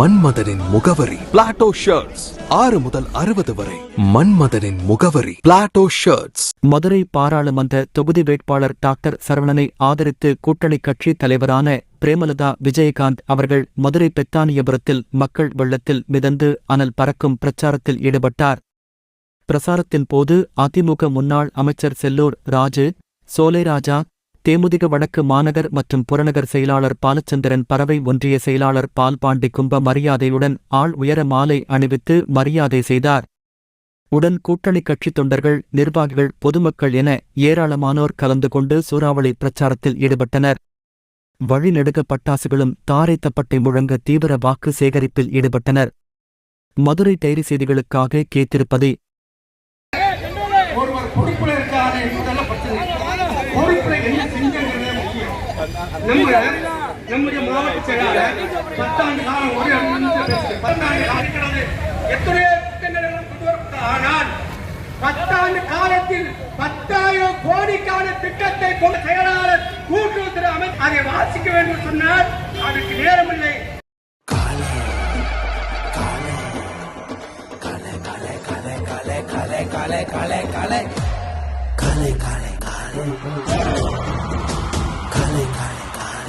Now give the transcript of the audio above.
மன்மதனின் முகவரி. Plato shirts ஆறு முதல் அறுபது வரை. மன்மதனின் முகவரி. பிளாட்டோ ஷர்ட்ஸ் மதுரை பாராளுமன்ற தொகுதி வேட்பாளர் டாக்டர் சரவணனை ஆதரித்து கூட்டணி கட்சி தலைவரான பிரேமலதா விஜயகாந்த் அவர்கள் மதுரை பெத்தானியபுரத்தில் மக்கள் வெள்ளத்தில் மிதந்து அனல் பறக்கும் பிரச்சாரத்தில் ஈடுபட்டார். பிரசாரத்தின் போது அதிமுக முன்னாள் அமைச்சர் செல்லூர் ராஜு சோலைராஜா தேமுதிக வடக்கு மாநகர் மற்றும் புறநகர் செயலாளர் பாலச்சந்திரன் பறவை ஒன்றிய செயலாளர் பால்பாண்டி கும்ப மரியாதையுடன் ஆள் உயர மாலை அணிவித்து மரியாதை செய்தார். உடன் கூட்டணி கட்சித் தொண்டர்கள் நிர்வாகிகள் பொதுமக்கள் என ஏராளமானோர் கலந்து கொண்டு சூறாவளி பிரச்சாரத்தில் ஈடுபட்டனர். வழிநெடுக பட்டாசுகளும் தாரை தப்பட்டை முழங்க தீவிர வாக்கு சேகரிப்பில் ஈடுபட்டனர். மதுரை டைரி செய்திகளுக்காக கேத்திருப்பது ஒருவர் என்பதெல்லாம் பிரச்சனை பொறுப்புல நம்ம நம்முடைய மாவட்ட செயலாளர் பத்தாண்டு காலம் ஒரு நிமிஷம் பேசுறேன். பத்தாண்டு காலம் இருக்கிறது. எத்தனையோ திட்டங்கள் எல்லாம் கொண்டு வரப்பட்டது. ஆனால் பத்தாண்டு காலத்தில் பத்தாயிரம் கோடிக்கான திட்டத்தை கலை செயலாளர் கூட்டுறவுத்துறை அமைச்சர் அதை வாசிக்க வேண்டும் சொன்னால் அதுக்கு நேரமில்லை